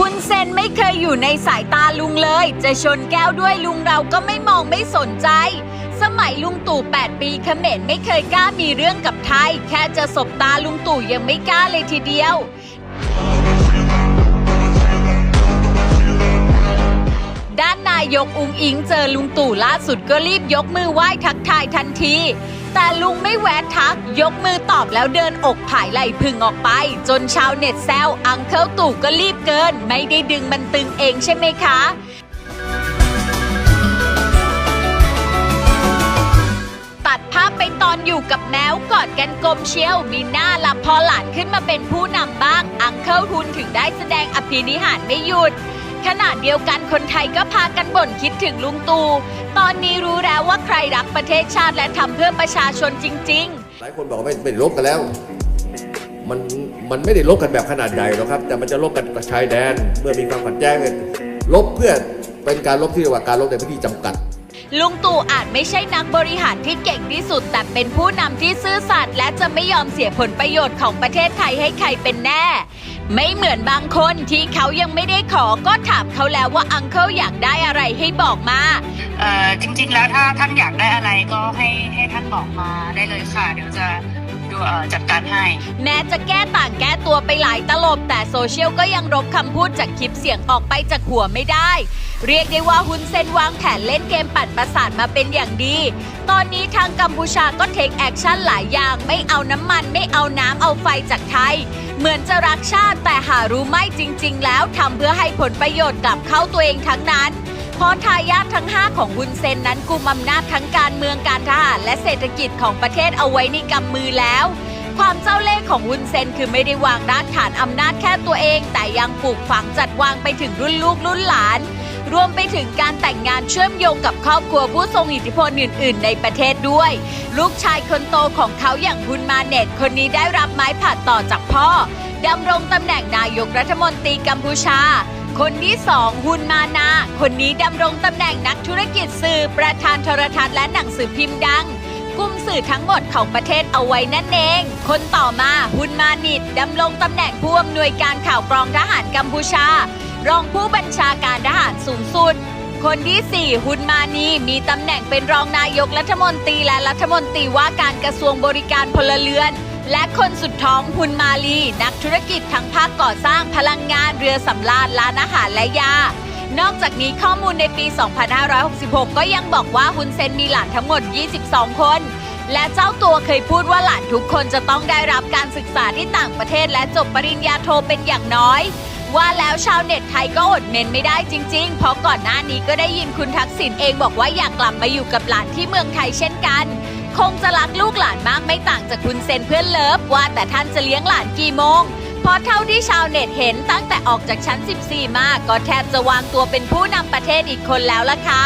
คุณเซนไม่เคยอยู่ในสายตาลุงเลย จะชนแก้วด้วยลุงเราก็ไม่มองไม่สนใจ สมัยลุงตู่ 8 ปีเขมรไม่เคยกล้ามีเรื่องกับไทย แค่จะสบตาลุงตู่ยังไม่กล้าเลยทีเดียว ด้านนายกอุงอิงเจอลุงตู่ล่าสุดก็รีบยกมือไหว้ทักทายทันที แต่ลุงไม่แวะทัก ยกมือตอบแล้วเดินอกผายไหลพึงออกไป จนชาวเน็ตแซวอังเคิลตู่ก็รีบเกิน ไม่ได้ดึงมันตึงเองใช่ไหมคะตัดภาพไปตอนอยู่กับแมวกอดกันกลมเชียว มีหน้าละพอหลานขึ้นมาเป็นผู้นำบ้าง อังเคิลทุนถึงได้แสดงอภินิหารไม่หยุด ขณะเดียวกันคนไทยก็พากันบ่นคิดถึงลุงตู่ตอนนี้รู้แล้วว่าใครรักประเทศชาติและทำเพื่อประชาชนจริงๆหลายคนบอกว่าไม่ไม่ได้ลบกันแล้ว มันมันไม่ได้ลบกันแบบขนาดใหญ่หรอกครับ แต่มันจะลบกันกับชายแดน เมื่อมีความขัดแย้งเนี่ยลบเพื่อเป็นการลบที่เรียกว่าการลบในพื้นที่จำกัดลุงตู่อาจไม่ใช่นักบริหารที่เก่งที่สุด แต่เป็นผู้นำที่ซื่อสัตย์และจะไม่ยอมเสียผลประโยชน์ของประเทศไทยให้ใครเป็นแน่ ไม่เหมือนบางคนที่เขายังไม่ได้ขอก็ถามเขาแล้วว่าอังเคิลอยากได้อะไรให้บอกมา เอ่อจริง ๆ แล้วถ้าท่านอยากได้อะไรก็ให้ให้ท่านบอกมาได้เลยค่ะ เดี๋ยวจะดูเอ่อจัดการให้ แม้จะแก้ต่างแก้ตัวไปหลายตลบ แต่โซเชียลก็ยังรบคำพูดจากคลิปเสียงออกไปจากหัวไม่ได้ เรียกได้ว่าฮุนเซนวางแผนเล่นเกมปั่นประสาทมาเป็นอย่างดี ตอนนี้ทางกัมพูชาก็เทคแอคชั่นหลายอย่าง ไม่เอาน้ำมันไม่เอาน้ำเอาไฟจากไทย เหมือนจะรักชาติแต่หารู้ไม่จริง ๆ แล้วทำเพื่อให้ผลประโยชน์กลับเข้าตัวเองทั้งนั้น เพราะทายาททั้ง 5 ของฮุนเซนนั้นกุมอำนาจทั้งการเมืองการทหารและเศรษฐกิจของประเทศเอาไว้ในกำมือแล้ว ความเจ้าเล่ห์ของฮุนเซนคือไม่ได้วางรากฐานอำนาจแค่ตัวเอง แต่ยังปลูกฝังจัดวางไปถึงรุ่นลูกรุ่นหลาน รวมไปถึงการแต่งงานเชื่อมโยงกับครอบครัวผู้ทรงอิทธิพลอื่น ๆ ในประเทศด้วย ลูกชายคนโตของเขาอย่างฮุนมาเน็ตคนนี้ได้รับไม้ผ่าต่อจากพ่อดำรงตำแหน่งนายกรัฐมนตรีกัมพูชา คนที่สองฮุนมานา คนนี้ดำรงตำแหน่งนักธุรกิจสื่อประธานโทรทัศน์และหนังสือพิมพ์ดัง กุมสื่อทั้งหมดของประเทศเอาไว้นั่นเอง คนต่อมาฮุนมานิดดำรงตำแหน่งผู้อำนวยการข่าวกรองทหารกัมพูชา รองผู้บัญชาการทหารสูงสุด คนที่ 4 ฮุนมานีมีตำแหน่งเป็นรองนายกรัฐมนตรีและรัฐมนตรีว่าการกระทรวงบริการพลเรือน และคนสุดท้องฮุนมาลี นักธุรกิจทั้งภาคก่อสร้างพลังงานเรือสำราญร้านอาหารและยา นอกจากนี้ข้อมูลในปี 2566 ก็ยังบอกว่าฮุนเซนมีหลานทั้งหมด 22 คน และเจ้าตัวเคยพูดว่าหลานทุกคนจะต้องได้รับการศึกษาที่ต่างประเทศและจบปริญญาโทเป็นอย่างน้อย ว่าแล้วชาวเน็ตไทยก็อดเมนไม่ได้จริง ๆ เพราะก่อนหน้านี้ก็ได้ยินคุณทักษิณเองบอกว่าอยากกลับมาอยู่กับหลานที่เมืองไทยเช่นกัน คงจะรักลูกหลานมากไม่ต่างจากคุณเซนเพื่อนเลิฟว่าแต่ท่านจะเลี้ยงหลานกี่โมง ราะเท่าที่ชาวเน็ตเห็นตั้งแต่ออกจากชั้น 14 มาก็แทบจะวางตัวเป็นผู้นำประเทศอีกคนแล้วล่ะค่ะ